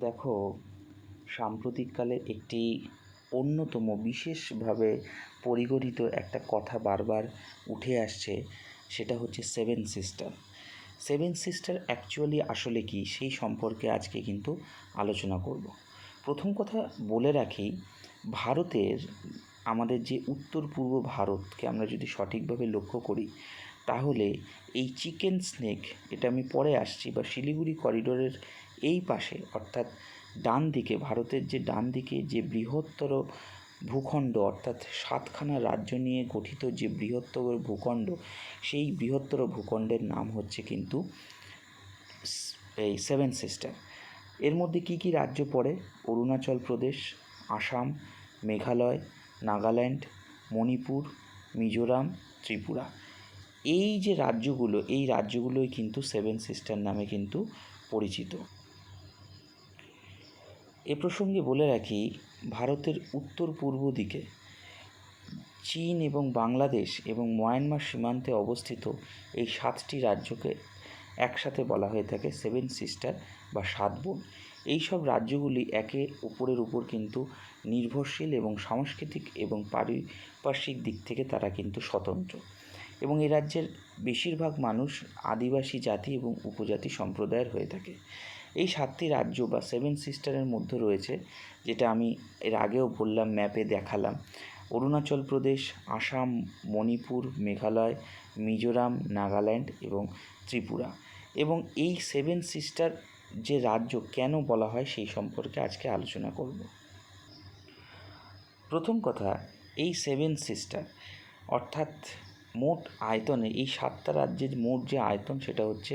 দেখো, সাম্প্রতিককালে একটি অন্যতম বিশেষভাবে পরিগণিত একটা কথা বারবার উঠে আসছে, সেটা হচ্ছে seven sister seven sister actually আসলে কি, সেই সম্পর্কে আজকে কিন্তু আলোচনা করব। প্রথম কথা বলে রাখি, ভারতের আমাদের যে উত্তর পূর্ব ভারতকে আমরা যদি সঠিকভাবে লক্ষ্য করি, তাহলে এই চিকেন স্নেক এটা আমি পরে আসছি, বা শিলিগুড়ি করিডোরের এই পাশে, অর্থাৎ ডান দিকে, ভারতের যে ডান দিকে যে বৃহত্তর ভূখণ্ড, অর্থাৎ সাতখানা রাজ্য নিয়ে গঠিত যে বৃহত্তর ভূখণ্ড, সেই বৃহত্তর ভূখণ্ডের নাম হচ্ছে কিন্তু এই সেভেন সিস্টার। এর মধ্যে কি কি রাজ্য পড়ে? অরুণাচল প্রদেশ, আসাম, মেঘালয়, নাগাল্যান্ড, মণিপুর, মিজোরাম, ত্রিপুরা। এই যে রাজ্যগুলো, এই রাজ্যগুলোই কিন্তু সেভেন সিস্টার নামে কিন্তু পরিচিত। এ প্রসঙ্গে বলে রাখি, ভারতের উত্তর পূর্ব দিকে চীন এবং বাংলাদেশ এবং মায়ানমার সীমান্তে অবস্থিত এই সাতটি রাজ্যকে একসাথে বলা হয়ে থাকে সেভেন সিস্টার বা সাত বোন। এই সব রাজ্যগুলি একে অপরের উপর কিন্তু নির্ভরশীল এবং সাংস্কৃতিক এবং পারিপার্শ্বিক দিক থেকে তারা কিন্তু স্বতন্ত্র। এবং এই রাজ্যের বেশিরভাগ মানুষ আদিবাসী জাতি এবং উপজাতি সম্প্রদায়ের হয়ে থাকে। এই সাতটি রাজ্য বা সেভেন সিস্টারের মধ্যে রয়েছে, যেটা আমি এর আগেও বললাম ম্যাপে দেখালাম। অরুণাচল প্রদেশ, আসাম, মণিপুর, মেঘালয়, মিজোরাম, নাগাল্যান্ড এবং ত্রিপুরা। এবং এই সেভেন সিস্টার যে রাজ্য কেন বলা হয় সেই সম্পর্কে আজকে আলোচনা করব। প্রথম কথা, এই সেভেন সিস্টার অর্থাৎ মোট আয়তনে, এই সাতটা রাজ্যের মোট যে আয়তন সেটা হচ্ছে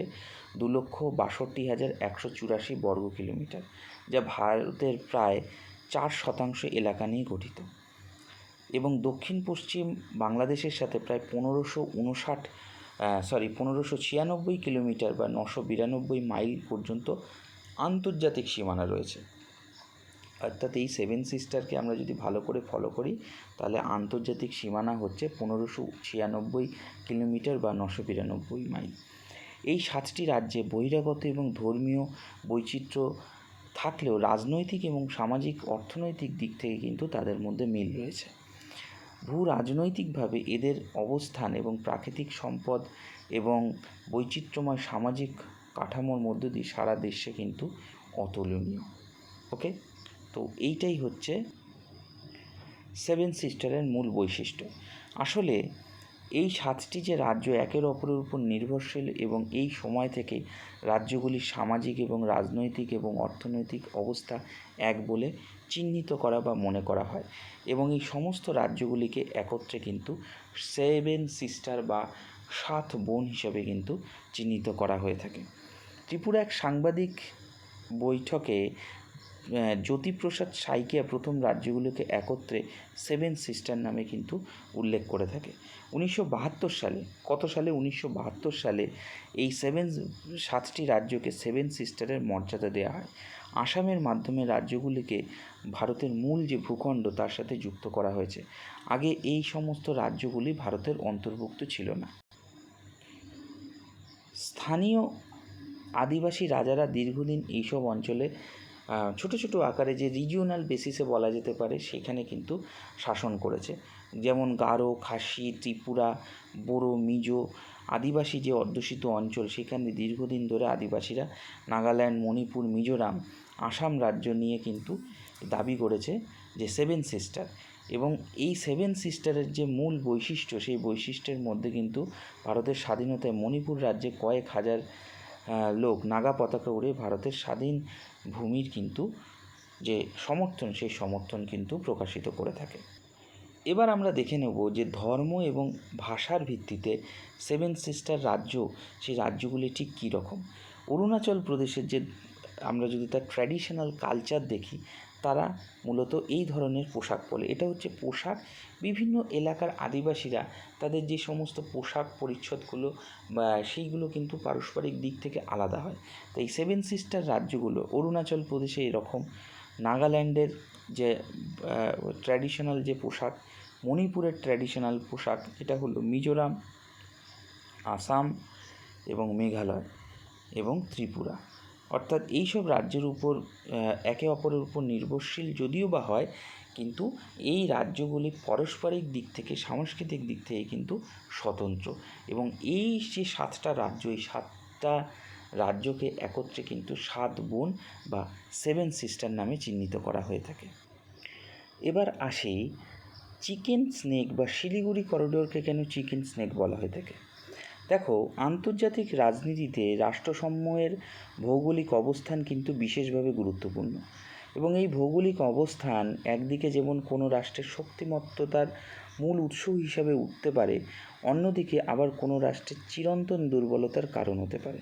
দু লক্ষ বাষট্টি হাজার একশো চুরাশি বর্গ কিলোমিটার, যা ভারতের প্রায় চার শতাংশ এলাকা নিয়ে গঠিত। এবং দক্ষিণ পশ্চিম বাংলাদেশের সাথে প্রায় পনেরোশো উনষাট সরি পনেরোশো ছিয়ানব্বই কিলোমিটার বা নশো বিরানব্বই মাইল পর্যন্ত আন্তর্জাতিক সীমানা রয়েছে। অর্থাৎ এই সেভেন সিস্টারকে আমরা যদি ভালো করে ফলো করি, তাহলে আন্তর্জাতিক সীমানা হচ্ছে পনেরোশো ছিয়ানব্বই কিলোমিটার বা নশো বিরানব্বই মাইল। এই সাতটি রাজ্যে বহিরাগত এবং ধর্মীয় বৈচিত্র্য থাকলেও রাজনৈতিক এবং সামাজিক অর্থনৈতিক দিক থেকে কিন্তু তাদের মধ্যে মিল রয়েছে। ভূ রাজনৈতিকভাবে এদের অবস্থান এবং প্রাকৃতিক সম্পদ এবং বৈচিত্র্যময় সামাজিক কাঠামোর মধ্য দিয়ে সারা দেশে কিন্তু অতুলনীয়। ওকে তো এইটাই হচ্ছে সেভেন সিস্টারের মূল বৈশিষ্ট্য। আসলে এই সাতটি যে রাজ্য একের অপরের উপর নির্ভরশীল এবং এই সময় থেকে রাজ্যগুলির সামাজিক এবং রাজনৈতিক এবং অর্থনৈতিক অবস্থা এক বলে চিহ্নিত করা বা মনে করা হয় এবং এই সমস্ত রাজ্যগুলিকে একত্রে কিন্তু সেভেন সিস্টার বা সাত বোন হিসাবে কিন্তু চিহ্নিত করা হয়ে থাকে। ত্রিপুরা এক সাংবাদিক বৈঠকে জ্যোতিপ্রসাদ সাইকিয়া প্রথম রাজ্যগুলোকে একত্রে সেভেন সিস্টার নামে কিন্তু উল্লেখ করে থাকে। উনিশশো বাহাত্তর সালে, কত সালে? উনিশশো বাহাত্তর সালে এই সেভেন, সাতটি রাজ্যকে সেভেন সিস্টারের মর্যাদা দেওয়া হয়। আসামের মাধ্যমে রাজ্যগুলিকে ভারতের মূল যে ভূখণ্ড, তার সাথে যুক্ত করা হয়েছে। আগে এই সমস্ত রাজ্যগুলি ভারতের অন্তর্ভুক্ত ছিল না। স্থানীয় আদিবাসী রাজারা দীর্ঘদিন এইসব অঞ্চলে ছোট ছোট আকারে যে রিজিওনাল বেসিসে বলা যেতে পারে, সেখানে কিন্তু শাসন করেছে। যেমন গারো, খাসি, ত্রিপুরা, বোরো, মিজো আদিবাসী যে অধ্যুষিত অঞ্চল, সেখানে দীর্ঘদিন ধরে আদিবাসীরা নাগাল্যান্ড, মণিপুর, মিজোরাম, আসাম রাজ্য নিয়ে কিন্তু দাবি করেছে যে সেভেন সিস্টার। এবং এই সেভেন সিস্টারের যে মূল বৈশিষ্ট্য, সেই বৈশিষ্ট্যের মধ্যে কিন্তু ভারতের স্বাধীনতায় মণিপুর রাজ্যে কয়েক হাজার লোক নাগা পতাকা উড়ে ভারতের স্বাধীন ভূমির কিন্তু যে সমর্থন, সেই সমর্থন কিন্তু প্রকাশিত করে থাকে। এবার আমরা দেখে নেব যে ধর্ম এবং ভাষার ভিত্তিতে সেভেন সিস্টার রাজ্য, সেই রাজ্যগুলি ঠিক কী রকম? অরুণাচল প্রদেশের যে আমরা যদি তার ট্র্যাডিশনাল কালচার দেখি তারা মূলত এই ধরনের পোশাক পরে। এটা হচ্ছে পোশাক। বিভিন্ন এলাকার আদিবাসীরা তাদের যে সমস্ত পোশাক পরিচ্ছদগুলো, বা সেইগুলো কিন্তু পারস্পরিক দিক থেকে আলাদা হয়। তাই সেভেন সিস্টার রাজ্যগুলো, অরুণাচল প্রদেশে এরকম, নাগাল্যান্ডের যে ট্র্যাডিশনাল যে পোশাক, মণিপুরের ট্র্যাডিশনাল পোশাক, এটা হলো মিজোরাম, আসাম এবং মেঘালয় এবং ত্রিপুরা। অর্থাৎ এইসব রাজ্যের উপর একে অপরের উপর নির্ভরশীল যদিও বা হয়, কিন্তু এই রাজ্যগুলি পারস্পরিক দিক থেকে, সাংস্কৃতিক দিক থেকে কিন্তু স্বতন্ত্র। এবং এই যে সাতটা রাজ্য, এই সাতটা রাজ্যকে একত্রে কিন্তু সাত বোন বা সেভেন সিস্টার নামে চিহ্নিত করা হয়ে থাকে। এবার আসি, চিকেন স্নেক বা শিলিগুড়ি করিডোরকে কেন চিকেন স্নেক বলা হয়ে থাকে? দেখো, আন্তর্জাতিক রাজনীতিতে রাষ্ট্রসমূহের ভৌগোলিক অবস্থান কিন্তু বিশেষভাবে গুরুত্বপূর্ণ। এবং এই ভৌগোলিক অবস্থান একদিকে যেমন কোনো রাষ্ট্রের শক্তিমত্ততার মূল উৎস হিসাবে উঠতে পারে, অন্যদিকে আবার কোনো রাষ্ট্রের চিরন্তন দুর্বলতার কারণ হতে পারে।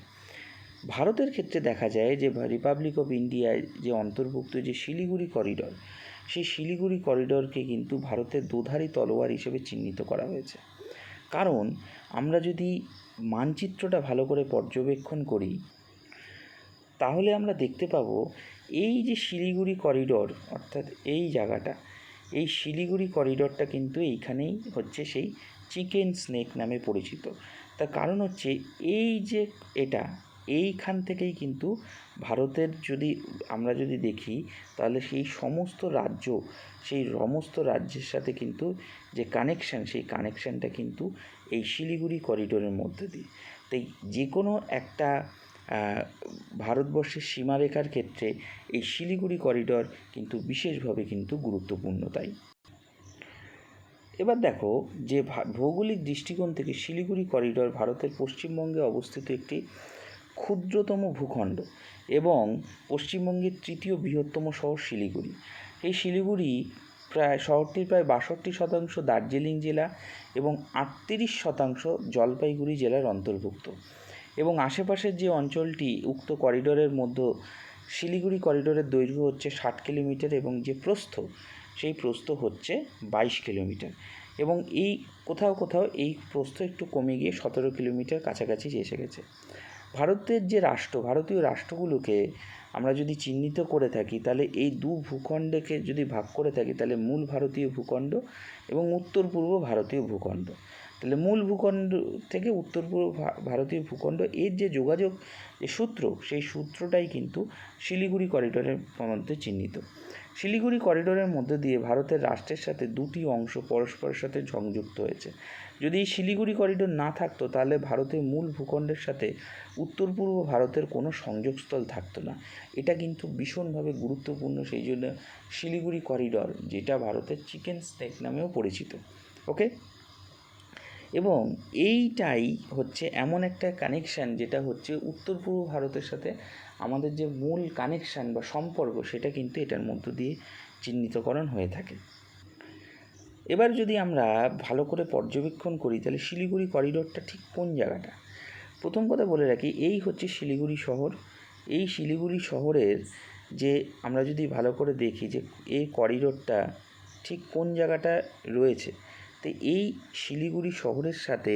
ভারতের ক্ষেত্রে দেখা যায় যে রিপাবলিক অফ ইন্ডিয়ায় যে অন্তর্ভুক্ত যে শিলিগুড়ি করিডর সেই শিলিগুড়ি করিডরকে কিন্তু ভারতের দুধারী তলোয়ার হিসেবে চিহ্নিত করা হয়েছে। কারণ আমরা যদি মানচিত্রটা ভালো করে পর্যবেক্ষণ করি, তাহলে আমরা দেখতে পাবো এই যে শিলিগুড়ি করিডোর, অর্থাৎ এই জায়গাটা, এই শিলিগুড়ি করিডোরটা কিন্তু এইখানেই হচ্ছে সেই চিকেন স্নেক নামে পরিচিত। তার কারণ হচ্ছে এই যে এটা এইখান থেকেই কিন্তু ভারতের যদি, আমরা যদি দেখি, তাহলে সেই সমস্ত রাজ্য, সেই সমস্ত রাজ্যের সাথে কিন্তু যে কানেকশান সেই কানেকশানটা কিন্তু এই শিলিগুড়ি করিডোরের মধ্যে দিয়ে। তাই যে কোনো একটা ভারতবর্ষের সীমারেখার ক্ষেত্রে এই শিলিগুড়ি করিডর কিন্তু বিশেষভাবে কিন্তু গুরুত্বপূর্ণ তাই। এবার দেখো যে ভৌগোলিক দৃষ্টিকোণ থেকে শিলিগুড়ি করিডর ভারতের পশ্চিমবঙ্গে অবস্থিত একটি ক্ষুদ্রতম ভূখণ্ড এবং পশ্চিমবঙ্গের তৃতীয় বৃহত্তম শহর শিলিগুড়ি। এই শিলিগুড়ি প্রায়, শহরটির প্রায় বাষট্টি শতাংশ দার্জিলিং জেলা এবং আটত্রিশ শতাংশ জলপাইগুড়ি জেলার অন্তর্ভুক্ত। এবং আশেপাশের যে অঞ্চলটি উক্ত করিডোরের মধ্যে, শিলিগুড়ি করিডোরের দৈর্ঘ্য হচ্ছে ষাট কিলোমিটার এবং যে প্রস্থ, সেই প্রস্থ হচ্ছে বাইশ কিলোমিটার। এবং এই কোথাও কোথাও এই প্রস্থ একটু কমে গিয়ে সতেরো কিলোমিটার কাছাকাছি এসে গেছে। ভারতের যে রাষ্ট্র, ভারতীয় রাষ্ট্রগুলোকে আমরা যদি চিহ্নিত করে থাকি, তাহলে এই দু ভূখণ্ডকে যদি ভাগ করে থাকি, তাহলে মূল ভারতীয় ভূখণ্ড এবং উত্তর পূর্ব ভারতীয় ভূখণ্ড। তাহলে মূল ভূখণ্ড থেকে উত্তর পূর্ব ভারতীয় ভূখণ্ড, এর যে যোগাযোগ, যে সূত্র, সেই সূত্রটাই কিন্তু শিলিগুড়ি করিডোরের মধ্যে চিহ্নিত। শিলিগুড়ি করিডোরের মধ্যে দিয়ে ভারতের রাষ্ট্রের সাথে দুটি অংশ পরস্পরের সাথে সংযুক্ত হয়েছে। যদি এই শিলিগুড়ি করিডোর না থাকতো, তাহলে ভারতের মূল ভূখণ্ডের সাথে উত্তর পূর্ব ভারতের কোনো সংযোগস্থল থাকতো না। এটা কিন্তু ভীষণভাবে গুরুত্বপূর্ণ, সেই জন্য শিলিগুড়ি করিডোর, যেটা ভারতের চিকেন স্নেক নামেও পরিচিত। ওকে? এবং এইটাই হচ্ছে এমন একটা কানেকশান যেটা হচ্ছে উত্তর পূর্ব ভারতের সাথে আমাদের যে মূল কানেকশান বা সম্পর্ক সেটা কিন্তু এটার মধ্য দিয়ে চিহ্নিতকরণ হয়ে থাকে। এবার যদি আমরা ভালো করে পর্যবেক্ষণ করি, তাহলে শিলিগুড়ি করিডোরটা ঠিক কোন জায়গাটা? প্রথম কথা বলে রাখি, এই হচ্ছে শিলিগুড়ি শহর। এই শিলিগুড়ি শহরের যে আমরা যদি ভালো করে দেখি যে এই করিডোরটা ঠিক কোন জায়গাটা রয়েছে তো এই শিলিগুড়ি শহরের সাথে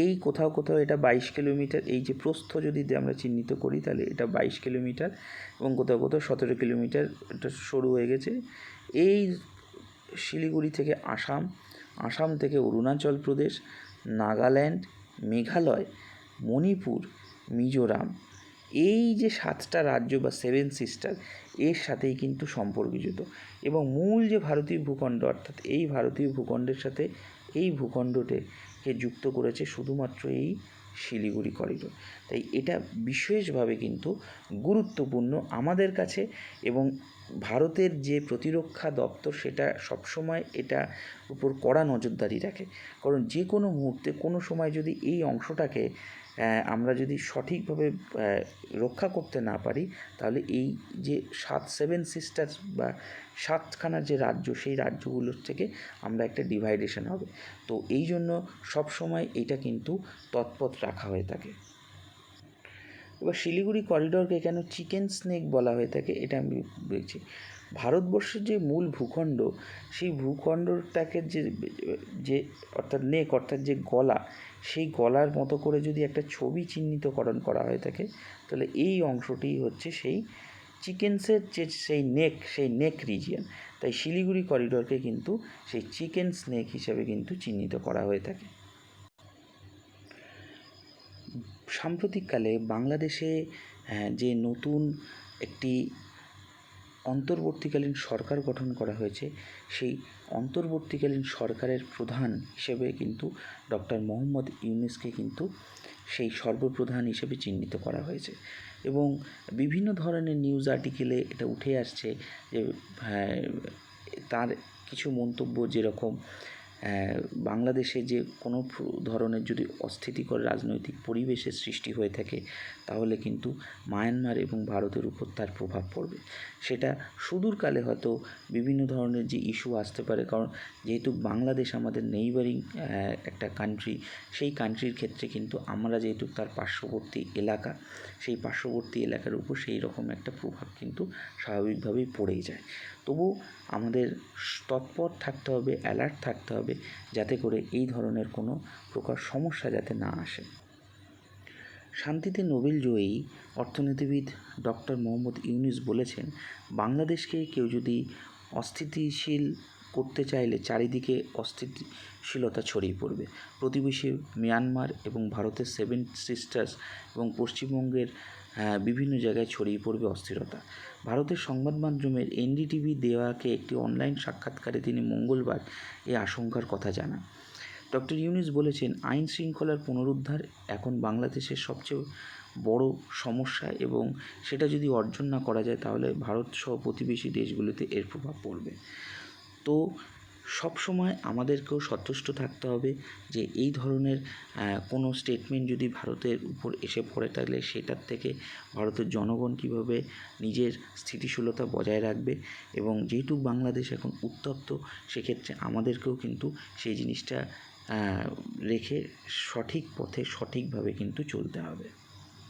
এই কোথাও কোথাও এটা বাইশ কিলোমিটার, এই যে প্রস্থ যদি আমরা চিহ্নিত করি, তাহলে এটা বাইশ কিলোমিটার এবং কোথাও কোথাও সতেরো কিলোমিটার এটা সরু হয়ে গেছে। এই শিলিগুড়ি থেকে আসাম আসাম থেকে অরুণাচল প্রদেশ, নাগাল্যান্ড, মেঘালয়, মণিপুর, মিজোরাম এই যে সাতটা রাজ্য বা সেভেন সিস্টার এর সাথেই কিন্তু সম্পর্কযুক্ত। এবং মূল যে ভারতীয় ভূখণ্ড, অর্থাৎ এই ভারতীয় ভূখণ্ডের সাথে এই ভূখণ্ডটিকে যুক্ত করেছে শুধুমাত্র এই শিলিগুড়ি করিডোর তাই এটা বিশেষভাবে কিন্তু গুরুত্বপূর্ণ আমাদের কাছে এবং ভারতের যে প্রতিরক্ষা দপ্তর, সেটা সবসময় এটা উপর কড়া নজরদারি রাখে। কারণ যে কোনো মুহূর্তে, কোনো সময় যদি এই অংশটাকে আমরা যদি সঠিকভাবে রক্ষা করতে না পারি, তাহলে এই যে সাত সেভেন সিস্টার বা সাতখানা যে রাজ্য, সেই রাজ্যগুলোর থেকে আমরা একটা ডিভাইডেশন হবে। তো এই জন্য সবসময় এটা কিন্তু তৎপর রাখা হয়ে থাকে। এবার শিলিগুড়ি করিডোরকে কেন চিকেন স্নেক বলা হয়ে থাকে, এটা আমি বলছি। ভারতবর্ষের যে মূল ভূখণ্ড সেই ভূখণ্ডটাকে যে যে অর্থাৎ নেক অর্থাৎ যে গলা সেই গলার মতো করে যদি একটা ছবি চিহ্নিতকরণ করা হয়ে থাকে তাহলে এই অংশটি হচ্ছে সেই চিকেন্সের যে সেই নেক সেই নেক রিজিয়ন তাই শিলিগুড়ি করিডোরকে কিন্তু সেই চিকেন স্নেক হিসাবে কিন্তু চিহ্নিত করা হয়ে থাকে। সাম্প্রতিককালে বাংলাদেশে আহ, যে নতুন একটি অন্তর্বর্তীকালীন সরকার গঠন করা হয়েছে সেই অন্তর্বর্তীকালীন সরকারের প্রধান হিসেবে কিন্তু ডক্টর মোহাম্মদ ইউনুসকে কিন্তু সেই সর্বপ্রধান হিসেবে চিহ্নিত করা হয়েছে। এবং বিভিন্ন ধরনের নিউজ আর্টিকেলে এটা উঠে আসছে যে হ্যাঁ, তার কিছু মন্তব্য যেরকম বাংলাদেশে যে কোনো ধরনের যদি অস্থিতিকর রাজনৈতিক পরিবেশের সৃষ্টি হয়ে থাকে, তাহলে কিন্তু মায়ানমার এবং ভারতের উপর তার প্রভাব পড়বে। সেটা সুদূরকালে হয়তো বিভিন্ন ধরনের যে ইস্যু আসতে পারে, কারণ যেহেতু বাংলাদেশ আমাদের নেইবারিং একটা কান্ট্রি সেই কান্ট্রির ক্ষেত্রে কিন্তু আমরা যেহেতু তার পার্শ্ববর্তী এলাকা, সেই পার্শ্ববর্তী এলাকার উপর সেই রকম একটা প্রভাব কিন্তু স্বাভাবিকভাবেই পড়েই যায়। তবু আমাদের তৎপর থাকতে হবে অ্যালার্ট থাকতে হবে যাতে করে এই ধরনের কোনো প্রকার সমস্যা যাতে না আসে। শান্তিতে নোবেল জয়ী অর্থনীতিবিদ ডক্টর মোহাম্মদ ইউনুস বলেছেন, বাংলাদেশকে কেউ যদি অস্থিতিশীল করতে চাইলে চারিদিকে অস্থিতিশীলতা ছড়িয়ে পড়বে। প্রতিবেশী মিয়ানমার এবং ভারতের সেভেন সিস্টার্স এবং পশ্চিমবঙ্গের আহ, বিভিন্ন জায়গায় ছড়িয়ে পড়বে অস্থিরতা। ভারতের সংবাদ মাধ্যমের এনডিটিভি দেওয়াকে একটি অনলাইন সাক্ষাৎকারে তিনি মঙ্গলবার এই আশঙ্কার কথা জানান। ডক্টর ইউনুস বলেছেন আইন শৃঙ্খলার পুনরুদ্ধার এখন বাংলাদেশের সবচেয়ে বড় সমস্যা এবং সেটা যদি অর্জন না করা যায় তাহলে ভারত সহ প্রতিবেশী দেশগুলিতে এর প্রভাব পড়বে। তো সব সময় আমাদেরকেও সন্তুষ্ট থাকতে হবে যে এই ধরনের কোনো স্টেটমেন্ট যদি ভারতের উপর এসে পড়ে তাহলে সেটার থেকে ভারতের জনগণ কীভাবে নিজের স্থিতিশীলতা বজায় রাখবে এবং যেহেতু বাংলাদেশ এখন উত্তপ্ত, সেক্ষেত্রে আমাদেরকেও কিন্তু সেই জিনিসটা রেখে সঠিক পথে সঠিকভাবে কিন্তু চলতে হবে।